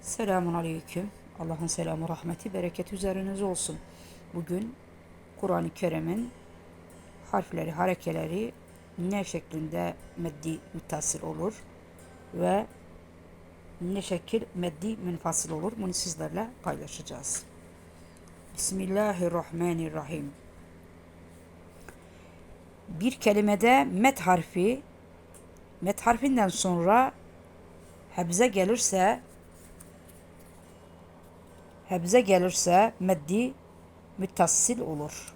Selamun Aleyküm. Allah'ın selamı, rahmeti, bereketi üzerinize olsun. Bugün Kur'an-ı Kerim'in harfleri, harekeleri ne şeklinde meddi müttasil olur ve ne şekil meddi münfasıl olur bunu sizlerle paylaşacağız. Bismillahirrahmanirrahim. Bir kelimede met harfi met harfinden sonra hebze gelirse hebze gelirse meddi müttassil olur.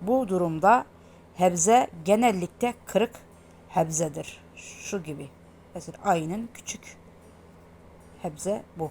Bu durumda hebze genellikle kırık hebzedir. Şu gibi. Mesela ayının küçük hebze bu.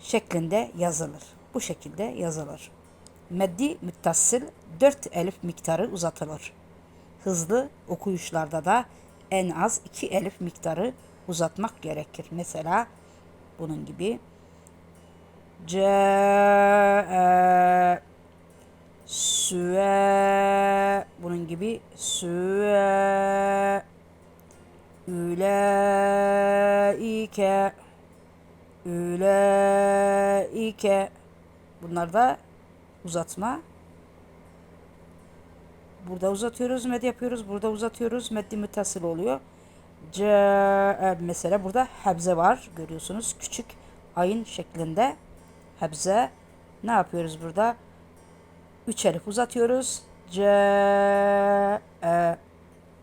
Şeklinde yazılır. Bu şekilde yazılır. Meddi müttassil 4 elif miktarı uzatılır. Hızlı okuyuşlarda da en az 2 elif miktarı uzatmak gerekir. Mesela bunun gibi Câe Süe bunun gibi Süe Üleike Üleike Bunlar da uzatma. Burada uzatıyoruz, med yapıyoruz. Burada uzatıyoruz, meddi müttasil oluyor. C mesela burada hebze var. Görüyorsunuz küçük ayın şeklinde hebze. Ne yapıyoruz burada? Üç elif uzatıyoruz. C e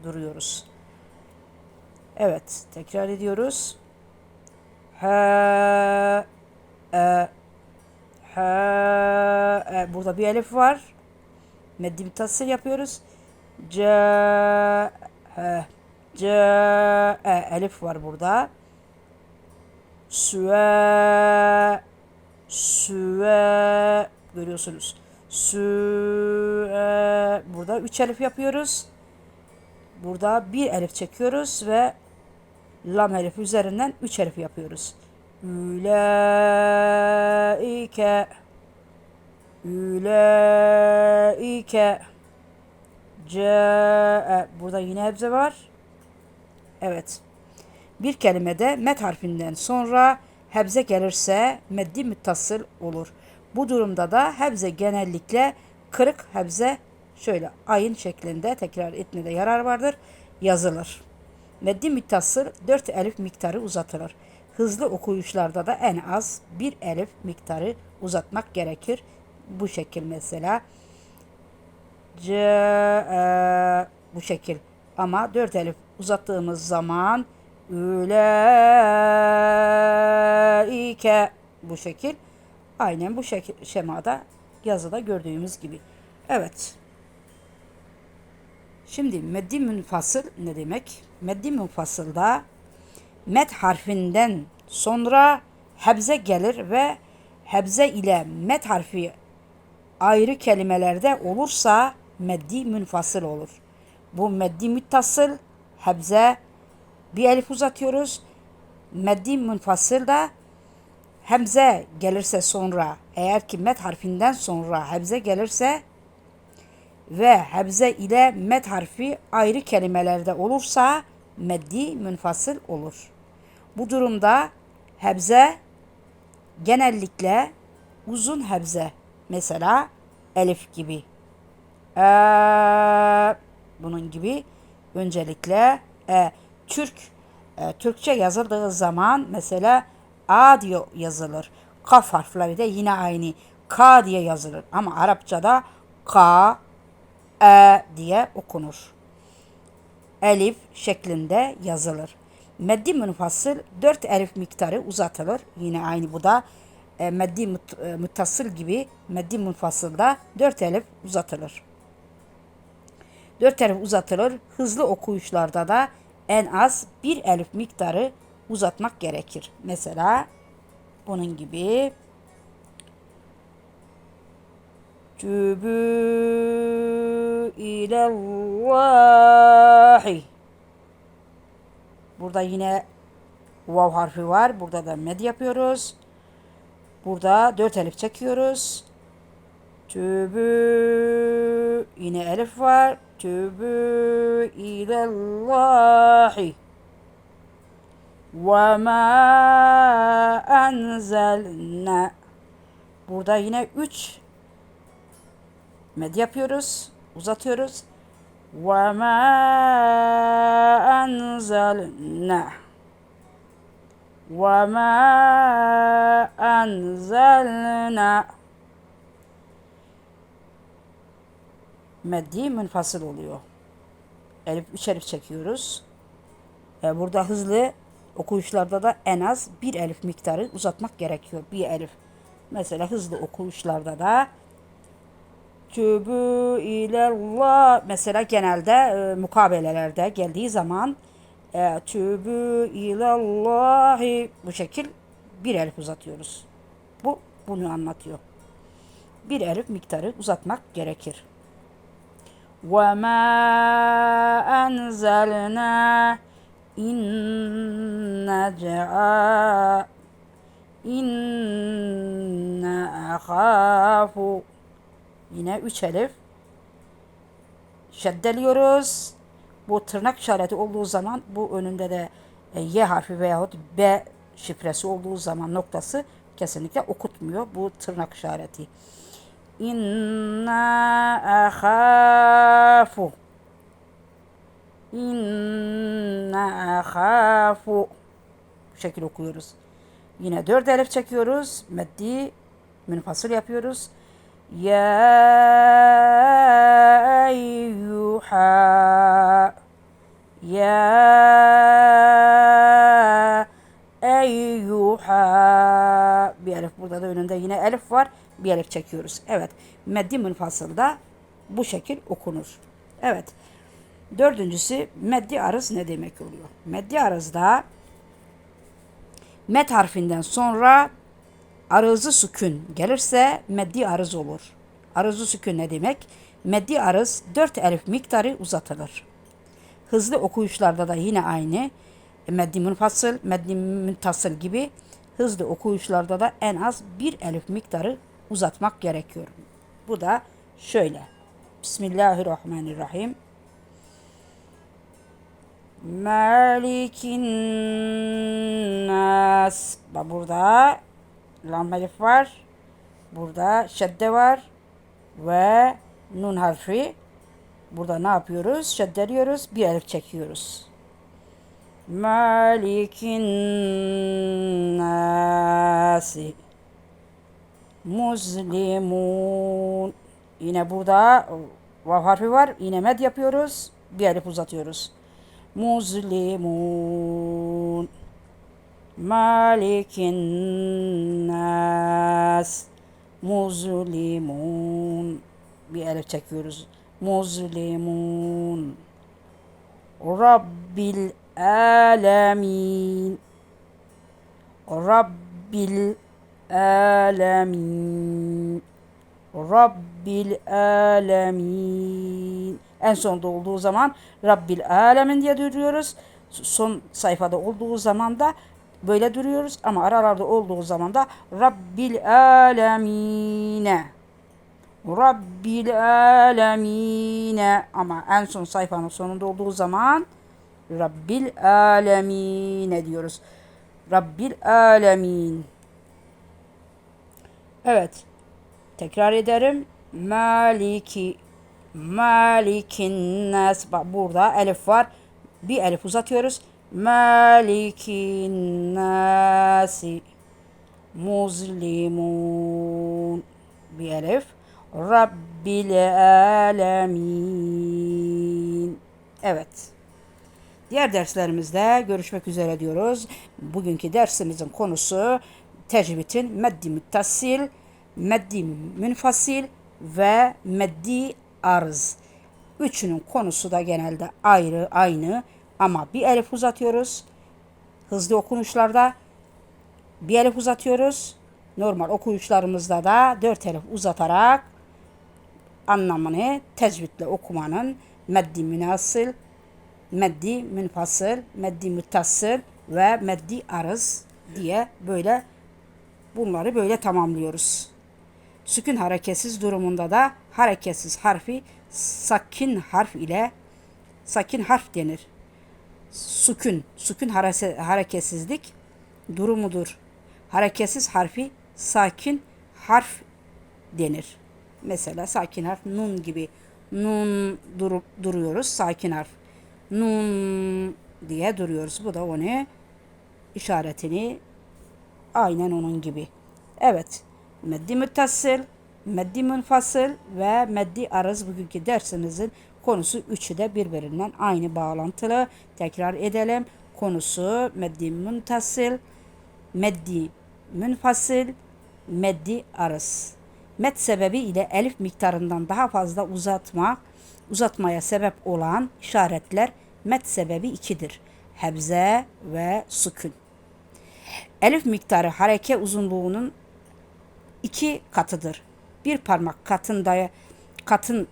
duruyoruz. Evet, tekrar ediyoruz. H e H e burada bir elif var. Meddi müttasil yapıyoruz. C H C e elif var burada. Süe Süe görüyorsunuz. Süe burada üç elif yapıyoruz. Burada bir elif çekiyoruz ve lam elifi üzerinden üç elif yapıyoruz. Üleike Üleike Ce burada yine hebze var. Evet. Bir kelimede met harfinden sonra hebze gelirse meddi müttasıl olur. Bu durumda da hebze genellikle kırık hebze şöyle ayın şeklinde tekrar etmede yarar vardır yazılır. Meddi müttasıl 4 elif miktarı uzatılır. Hızlı okuyuşlarda da en az bir elif miktarı uzatmak gerekir. Bu şekil mesela. C e, bu şekil. Ama 4 elif uzattığımız zaman üleike bu şekil. Aynen bu şekil şemada yazıda gördüğümüz gibi. Evet. Şimdi meddi münfasıl ne demek? Meddi münfasılda met harfinden sonra hebze gelir ve hebze ile met harfi ayrı kelimelerde olursa meddi münfasıl olur. Bu meddi müttasıl hebze bir elif uzatıyoruz. Meddi münfasıl da hemze gelirse sonra eğer ki met harfinden sonra hebze gelirse ve hebze ile met harfi ayrı kelimelerde olursa meddi münfasıl olur. Bu durumda hebze genellikle uzun hebze mesela elif gibi e, bunun gibi öncelikle e, Türk e, Türkçe yazıldığı zaman mesela A diye yazılır. Kaf harfleri de yine aynı K diye yazılır. Ama Arapçada K, E diye okunur. Elif şeklinde yazılır. Meddi münfasıl 4 elif miktarı uzatılır. Yine aynı bu da e, meddi mut, e, muttasıl gibi meddi münfasılda 4 elif uzatılır. 4 elif uzatılır. Hızlı okuyuşlarda da en az bir elif miktarı uzatmak gerekir. Mesela bunun gibi Tübü ilallahi Burada yine vav harfi var. Burada da med yapıyoruz. Burada dört elif çekiyoruz. Tübü yine elif var. Tübü ilallahi وَمَا أَنْزَلْنَا Burada yine 3 med yapıyoruz. Uzatıyoruz. وَمَا أَنْزَلْنَا وَمَا أَنْزَلْنَا Meddi münfasıl oluyor. Elif, üç elif çekiyoruz. E, burada hızlı okuyuşlarda da en az bir elif miktarı uzatmak gerekiyor. Bir elif. Mesela hızlı okuyuşlarda da Tübü ilallah mesela genelde e, mukabelelerde geldiği zaman e, tübü ilallahi bu şekil bir elif uzatıyoruz. Bu bunu anlatıyor. Bir elif miktarı uzatmak gerekir. وَمَا أَنْزَلْنَا إِنَّ جَاءَ İnne ahafu Yine üç elif. Şeddeliyoruz. Bu tırnak işareti olduğu zaman bu önünde de e, Y harfi veyahut B şifresi olduğu zaman noktası kesinlikle okutmuyor. Bu tırnak işareti. İnna ahafu İnna ahafu Bu şekilde okuyoruz. Yine dört elif çekiyoruz. Meddi münfasıl yapıyoruz. Ya eyyuha Ya eyyuha Bir elif burada da önünde yine elif var. Bir elif çekiyoruz. Evet. Meddi münfasılda bu şekil okunur. Evet. Dördüncüsü meddi arız ne demek oluyor? Meddi arızda met harfinden sonra arızı sükün gelirse meddi arız olur. Arızı sükün ne demek? Meddi arız dört elif miktarı uzatılır. Hızlı okuyuşlarda da yine aynı. Meddi münfasıl, meddi müntasıl gibi hızlı okuyuşlarda da en az bir elif miktarı uzatmak gerekiyor. Bu da şöyle. Bismillahirrahmanirrahim. Malikin nas. Burada lam elif var. Burada şedde var. Ve nun harfi. Burada ne yapıyoruz? Şeddeliyoruz. Bir elif çekiyoruz. Malikin nasi. Muslimun. Yine burada vav harfi var. Yine med yapıyoruz. Bir elif uzatıyoruz. Muslimun. Malikin nas. Muslimun. Bir elif çekiyoruz. Muslimun. Rabbil alemin. Rabbil alemin. Rabbil alemin. En sonda olduğu zaman Rabbil alemin diye duruyoruz. Son sayfada olduğu zaman da böyle duruyoruz ama aralarda olduğu zaman da Rabbil alemine. Rabbil alemine ama en son sayfanın sonunda olduğu zaman Rabbil alemine diyoruz. Rabbil alemin. Evet. Tekrar ederim. Maliki Malikin nas. Bak burada elif var. Bir elif uzatıyoruz. Malikin nasi. Muslimun. Bir elif. Rabbil alemin. Evet. Diğer derslerimizde görüşmek üzere diyoruz. Bugünkü dersimizin konusu tecvidin meddi müttasil, meddi münfasil ve meddi arz. Üçünün konusu da genelde ayrı aynı ama bir elif uzatıyoruz. Hızlı okunuşlarda bir elif uzatıyoruz. Normal okuyuşlarımızda da dört elif uzatarak anlamını tecvidle okumanın meddi münasıl, meddi münfasıl, meddi müttasıl ve meddi arız diye böyle bunları böyle tamamlıyoruz. Sükun hareketsiz durumunda da hareketsiz harfi sakin harf ile sakin harf denir. sükun. Sükun hareketsizlik durumudur. Hareketsiz harfi sakin harf denir. Mesela sakin harf nun gibi. Nun durup duruyoruz sakin harf. Nun diye duruyoruz. Bu da onu işaretini aynen onun gibi. Evet. Meddi müttasıl, meddi münfasıl ve meddi arız bugünkü dersimizin konusu üçü de birbirinden aynı bağlantılı. Tekrar edelim. Konusu meddi müntasıl, meddi münfasıl, meddi arız. Med sebebi ile elif miktarından daha fazla uzatma, uzatmaya sebep olan işaretler med sebebi ikidir. Hebze ve sükun. Elif miktarı hareke uzunluğunun iki katıdır. Bir parmak katında katın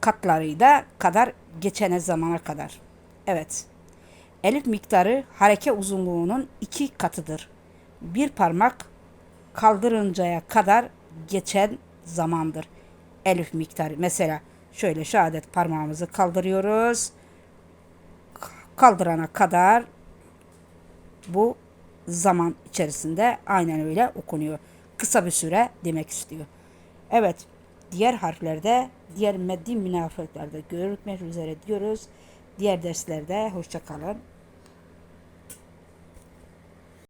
katlarıyla kadar geçene zamana kadar. Evet. Elif miktarı hareke uzunluğunun iki katıdır. Bir parmak kaldırıncaya kadar geçen zamandır. Elif miktarı. Mesela şöyle şehadet parmağımızı kaldırıyoruz. Kaldırana kadar bu zaman içerisinde aynen öyle okunuyor. Kısa bir süre demek istiyor. Evet, diğer harflerde, diğer meddi münafıklarda görmek üzere diyoruz. Diğer derslerde hoşça kalın.